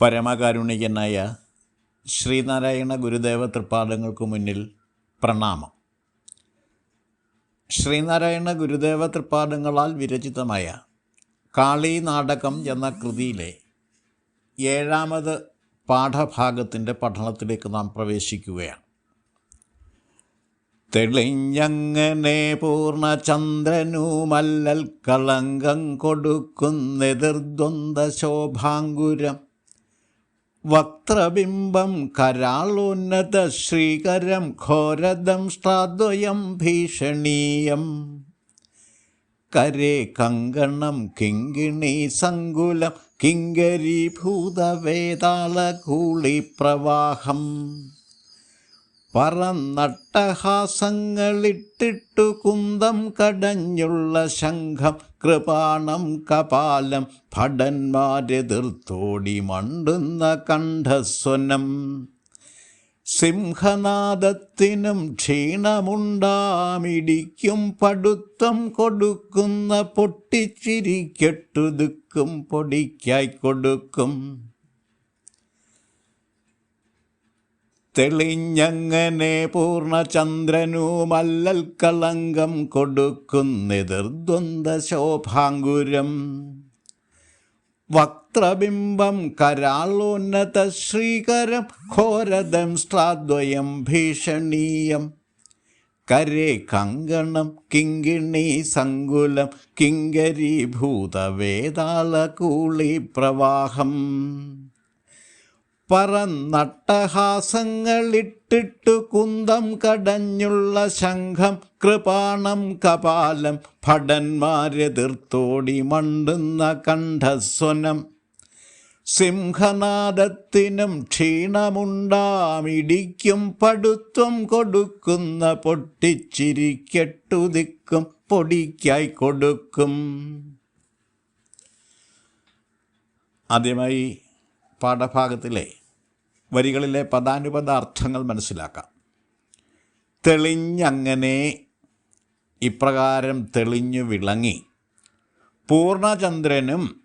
പരമകാരുണികനായ ശ്രീനാരായണ ഗുരുദേവ തൃപ്പാദങ്ങൾക്ക് മുന്നിൽ പ്രണാമം. ശ്രീനാരായണ ഗുരുദേവ തൃപ്പാദങ്ങളാൽ വിരചിതമായ കാളി നാടകം എന്ന കൃതിയിലെ ഏഴാമത് പാഠഭാഗത്തിന്റെ പഠനത്തിലേക്ക് നാം പ്രവേശിക്കുകയാണ്. തെളിഞ്ഞങ്ങനെ പൂർണചന്ദ്രനുമല്ലൽ കളങ്കം കൊടുക്കുന്നെതിർദ്വന്ദ ശോഭാങ്കുരം വക്രബിംബം കരാളോന്നത ശ്രീകരം ഘോരദം സ്ട്രാദ്വയം ഭീഷണീയം. കരേ കങ്കണം കിങ്കിണി സങ്കുലം പ്രവാഹം പറന്നട്ടഹാസങ്ങളിട്ടിട്ടു കുന്തം കടഞ്ഞുള്ള ശംഖം കൃപാണം കപാലം ഭടന്മാരെതിർത്തോടി മണ്ടുന്ന കണ്ഠസ്വനം. സിംഹനാദത്തിനും ക്ഷീണമുണ്ടാമിടിക്കും പടുത്തം കൊടുക്കുന്ന പൊട്ടിച്ചിരിക്കെട്ടു ദിക്കും പൊടിക്കായി കൊടുക്കും. തെളിഞ്ഞങ്ങനെ പൂർണചന്ദ്രനുമല്ലൽ കളങ്കം കൊടുക്കുന്നെതിർദ്വന്ദ ശോഭാങ്കുരം വക്ത്രബിംബം കരാളോന്നത ശ്രീകരം ഘോരദം ശ്രാദ്വയം ഭീഷണീയം. കരേ കങ്കണം കിങ്കിണി സങ്കുലം കിങ്കരീഭൂതവേതാളകൂളി പ്രവാഹം. പറന്നട്ടഹാസങ്ങളിട്ടിട്ടു കുന്തം കടഞ്ഞുള്ള ശംഖം കൃപാണം കപാലം ഭടന്മാരെതിർത്തോടി മണ്ടുന്ന കണ്ഠസ്വനം. സിംഹനാദത്തിനും ക്ഷീണമുണ്ടാമിടിക്കും പടുത്വം കൊടുക്കുന്ന പൊട്ടിച്ചിരിക്കെട്ടു ദിക്കും പൊടിക്കായി കൊടുക്കും. ആദ്യമായി പാഠഭാഗത്തിലെ വരികളിലെ പദാനുപദ അർത്ഥങ്ങൾ മനസ്സിലാക്കാം. തെളിഞ്ഞങ്ങനെ ഇപ്രകാരം തെളിഞ്ഞു വിളങ്ങി. പൂർണചന്ദ്രനും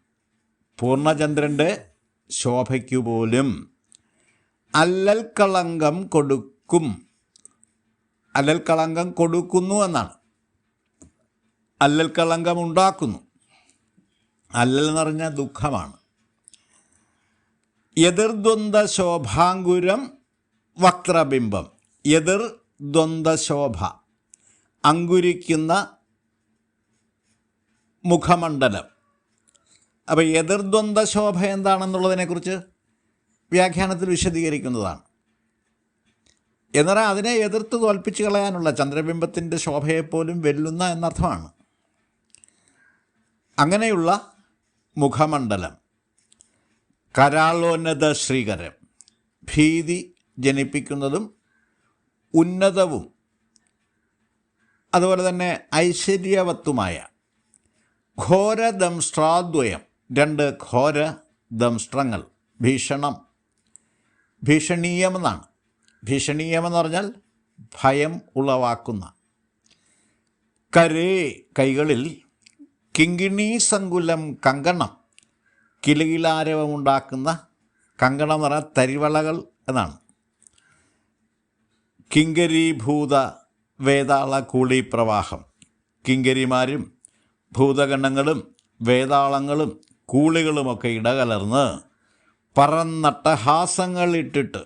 പൂർണചന്ദ്രന്റെ ശോഭയ്ക്കു പോലും അല്ലൽ കളങ്കം കൊടുക്കും. അല്ലൽക്കളങ്കം കൊടുക്കുന്നു എന്നാണ്. അല്ലൽക്കളങ്കം ഉണ്ടാക്കുന്നു. അല്ലൽ എന്ന് പറഞ്ഞാൽ ദുഃഖമാണ്. എതിർദ്വന്ദ ശോഭാങ്കുരം വക്രബിംബം. എതിർ ദ്വന്ദ്വശോഭ അങ്കുരിക്കുന്ന മുഖമണ്ഡലം. അപ്പോൾ എതിർദ്വന്ദ് ശോഭ എന്താണെന്നുള്ളതിനെക്കുറിച്ച് വ്യാഖ്യാനത്തിൽ വിശദീകരിക്കുന്നതാണ്. എന്നാൽ അതിനെ എതിർത്ത് തോൽപ്പിച്ച് കളയാനുള്ള ചന്ദ്രബിംബത്തിന്റെ ശോഭയെപ്പോലും വെല്ലുന്ന എന്നർത്ഥമാണ്. അങ്ങനെയുള്ള മുഖമണ്ഡലം. കരാളോന്നത ശ്രീകരം. ഭീതി ജനിപ്പിക്കുന്നതും ഉന്നതവും അതുപോലെ തന്നെ ഐശ്വര്യവത്തുമായ ഘോരദംഷ്ട്രാദ്വയം രണ്ട് ഘോര ദംഷ്ട്രങ്ങൾ ഭീഷണം ഭീഷണീയമെന്നാണ്. ഭീഷണീയമെന്ന് പറഞ്ഞാൽ ഭയം ഉളവാക്കുന്ന. കരേ കൈകളിൽ കിങ്കിണീ സങ്കുലം കങ്കണം കിലുകിലാരവമുണ്ടാക്കുന്ന കങ്കണം എന്ന് പറഞ്ഞാൽ തരിവളകൾ എന്നാണ്. കിങ്കരീഭൂത വേതാള കൂളി പ്രവാഹം കിങ്കരിമാരും ഭൂതഗണങ്ങളും വേതാളങ്ങളും കൂളികളുമൊക്കെ ഇടകലർന്ന് പറന്നട്ടഹാസങ്ങളിട്ടിട്ട്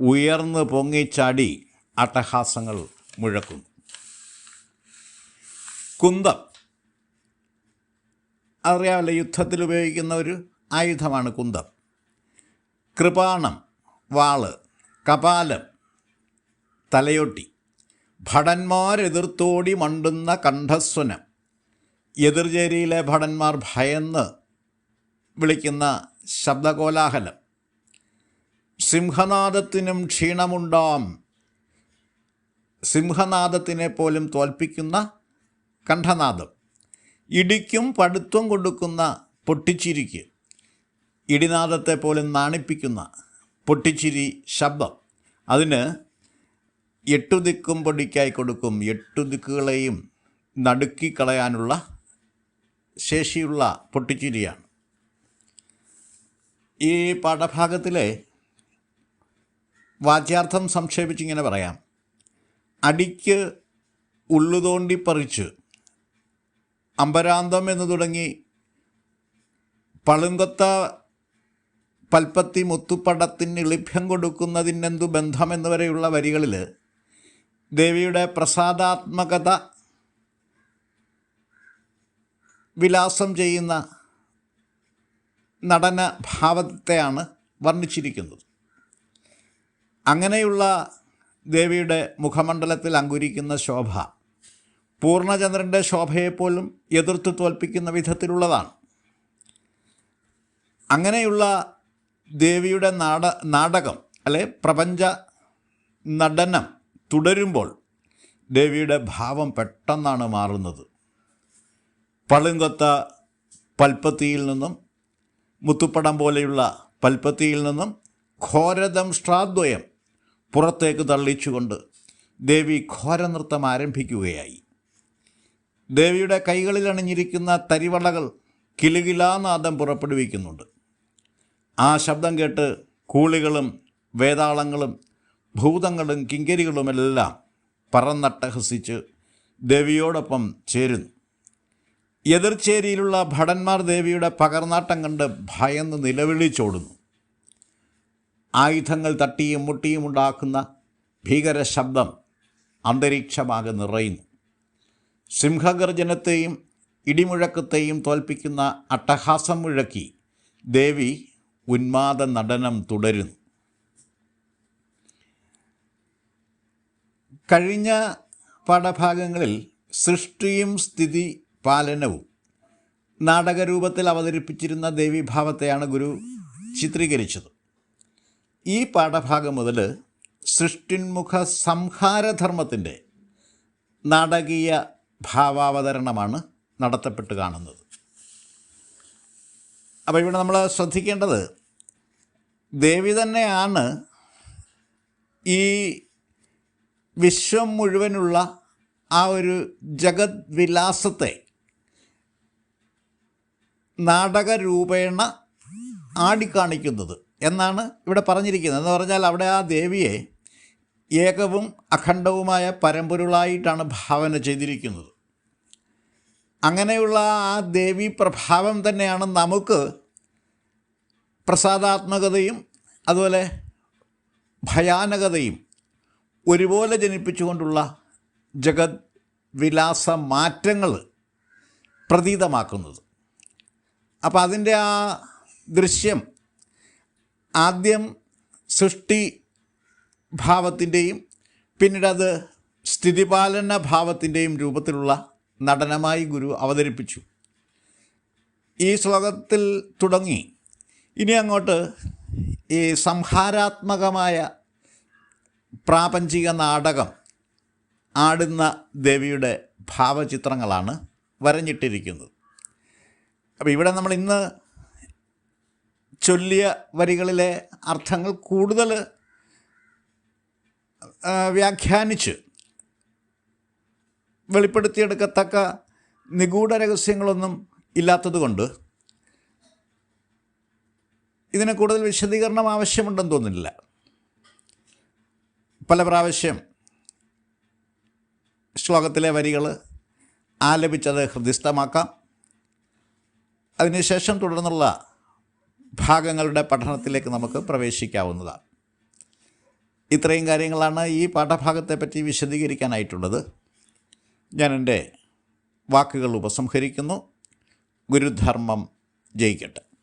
ഉയർന്ന് പൊങ്ങിച്ചാടി അട്ടഹാസങ്ങൾ മുഴക്കുന്നു. കുന്തം അറിയാമല്ലോ യുദ്ധത്തിൽ ഉപയോഗിക്കുന്ന ഒരു ആയുധമാണ് കുന്തം. കൃപാണം വാൾ കപാലം തലയൊട്ടി. ഭടന്മാരെതിർത്തോടി മണ്ടുന്ന കണ്ഠസ്വനം. എതിർചേരിയിലെ ഭടന്മാർ ഭയന്ന് വിളിക്കുന്ന ശബ്ദകോലാഹലം. സിംഹനാദത്തിനും ക്ഷീണമുണ്ടാം. സിംഹനാദത്തിനെ പോലും തോൽപ്പിക്കുന്ന കണ്ഠനാദം. ഇടിക്കും പടുത്വം കൊടുക്കുന്ന പൊട്ടിച്ചിരിക്ക്. ഇടിനാദത്തെ പോലെ നാണിപ്പിക്കുന്ന പൊട്ടിച്ചിരി ശബ്ദം. അതിന് എട്ടു ദിക്കും പൊടിക്കായി കൊടുക്കും. എട്ടു ദിക്കുകളെയും നടുക്കിക്കളയാനുള്ള ശേഷിയുള്ള പൊട്ടിച്ചിരിയാണ്. ഈ പാഠഭാഗത്തിലെ വാച്യാർത്ഥം സംക്ഷേപിച്ചിങ്ങനെ പറയാം. അടിക്ക് ഉള്ളുതോണ്ടി പറിച്ച് അമ്പരാന്തം എന്ന് തുടങ്ങി പളുങ്കത്ത പൽപ്പത്തി മുത്തുപ്പടത്തിന് ഇളിഭ്യം കൊടുക്കുന്നതിനെന്തു ബന്ധമെന്ന് വരെയുള്ള വരികളിൽ ദേവിയുടെ പ്രസാദാത്മകത വിലാസം ചെയ്യുന്ന നടന ഭാവത്തെയാണ് വർണിച്ചിരിക്കുന്നത്. അങ്ങനെയുള്ള ദേവിയുടെ മുഖമണ്ഡലത്തിൽ അങ്കുരിക്കുന്ന ശോഭ പൂർണചന്ദ്രന്റെ ശോഭയെപ്പോലും എതിർത്ത് തോൽപ്പിക്കുന്ന വിധത്തിലുള്ളതാണ്. അങ്ങനെയുള്ള ദേവിയുടെ നാട നാടകം അല്ലെ പ്രപഞ്ച നടനം തുടരുമ്പോൾ ദേവിയുടെ ഭാവം പെട്ടെന്നാണ് മാറുന്നത്. പളുങ്കൊത്ത പൽപ്പത്തിയിൽ നിന്നും മുത്തുപ്പടം പോലെയുള്ള പൽപ്പത്തിയിൽ നിന്നും ഘോരതം ശ്രാദ്വയം പുറത്തേക്ക് തള്ളിച്ചുകൊണ്ട് ദേവി ഘോരനൃത്തം ആരംഭിക്കുകയായി. ദേവിയുടെ കൈകളിൽ അണിഞ്ഞിരിക്കുന്ന തരിവളകൾ കിലുകിലാനാദം പുറപ്പെടുവിക്കുന്നുണ്ട്. ആ ശബ്ദം കേട്ട് കൂളികളും വേതാളങ്ങളും ഭൂതങ്ങളും കിങ്കരികളുമെല്ലാം പറന്നട്ടഹസിച്ച് ദേവിയോടൊപ്പം ചേരുന്നു. എതിർച്ചേരിയിലുള്ള ഭടന്മാർ ദേവിയുടെ പകർന്നാട്ടം കണ്ട് ഭയന്ന് നിലവിളിച്ചോടുന്നു ആയുധങ്ങൾ തട്ടിയും മുട്ടിയും ഉണ്ടാക്കുന്ന ഭീകര ശബ്ദം അന്തരീക്ഷമാകെ നിറയുന്നു. സിംഹഗർജനത്തെയും ഇടിമുഴക്കത്തെയും തോൽപ്പിക്കുന്ന അട്ടഹാസം മുഴക്കി ദേവി ഉന്മാദ നടനം തുടരുന്നു. കഴിഞ്ഞ പാഠഭാഗങ്ങളിൽ സൃഷ്ടിയും സ്ഥിതി പാലനവും നാടകരൂപത്തിൽ അവതരിപ്പിച്ചിരുന്ന ദേവീഭാവത്തെയാണ് ഗുരു ചിത്രീകരിച്ചത്. ഈ പാഠഭാഗം മുതൽ സൃഷ്ടിന്മുഖ സംഹാരധർമ്മത്തിന്റെ നാടകീയ ഭാവാവതരണമാണ് നടത്തപ്പെട്ട് കാണുന്നത്. അപ്പോൾ ഇവിടെ നമ്മൾ ശ്രദ്ധിക്കേണ്ടത് ദേവി തന്നെയാണ് ഈ വിശ്വം മുഴുവനുള്ള ആ ഒരു ജഗത് വിലാസത്തെ നാടകരൂപേണ ആടിക്കാണിക്കുന്നത് എന്നാണ് ഇവിടെ പറഞ്ഞിരിക്കുന്നത്. എന്ന് പറഞ്ഞാൽ അവിടെ ആ ദേവിയെ ഏകവും അഖണ്ഡവുമായ പരമ്പൊരുളായിട്ടാണ് ഭാവന ചെയ്തിരിക്കുന്നത്. അങ്ങനെയുള്ള ആ ദേവി പ്രഭാവം തന്നെയാണ് നമുക്ക് പ്രസാദാത്മകതയും അതുപോലെ ഭയാനകതയും ഒരുപോലെ ജനിപ്പിച്ചുകൊണ്ടുള്ള ജഗത് വിലാസ മാറ്റങ്ങൾ പ്രതീതമാക്കുന്നത്. അപ്പം അതിന്റെ ആ ദൃശ്യം ആദ്യം സൃഷ്ടി ഭാവത്തിന്റെയും പിന്നീട് അത് സ്ഥിതിപാലന ഭാവത്തിന്റെയും രൂപത്തിലുള്ള നടനമായി ഗുരു അവതരിപ്പിച്ചു. ഈ ശ്ലോകത്തിൽ തുടങ്ങി. ഇനി അങ്ങോട്ട് ഈ സംഹാരാത്മകമായ പ്രാപഞ്ചിക നാടകം ആടുന്ന ദേവിയുടെ ഭാവചിത്രങ്ങളാണ് വരഞ്ഞിട്ടിരിക്കുന്നത്. അപ്പോൾ ഇവിടെ നമ്മൾ ഇന്ന് ചൊല്ലിയ വരികളിലെ അർത്ഥങ്ങൾ കൂടുതൽ വ്യാഖ്യാനിച്ച് വെളിപ്പെടുത്തിയെടുക്കത്തക്ക നിഗൂഢ രഹസ്യങ്ങളൊന്നും ഇല്ലാത്തതുകൊണ്ട് ഇതിന് കൂടുതൽ വിശദീകരണം ആവശ്യമുണ്ടെന്ന് തോന്നുന്നില്ല. പല പ്രാവശ്യം ശ്ലോകത്തിലെ വരികൾ ആലപിച്ചത് ഹൃദിസ്ഥമാക്കാം അതിനുശേഷം തുടർന്നുള്ള ഭാഗങ്ങളുടെ പഠനത്തിലേക്ക് നമുക്ക് പ്രവേശിക്കാവുന്നതാണ്. ഇത്രയും കാര്യങ്ങളാണ് ഈ പാഠഭാഗത്തെപ്പറ്റി വിശദീകരിക്കാനായിട്ടുള്ളത്. ഞാൻ എന്റെ വാക്കുകൾ ഉപസംഹരിക്കുന്നു. ഗുരുധർമ്മം ജയിക്കട്ടെ.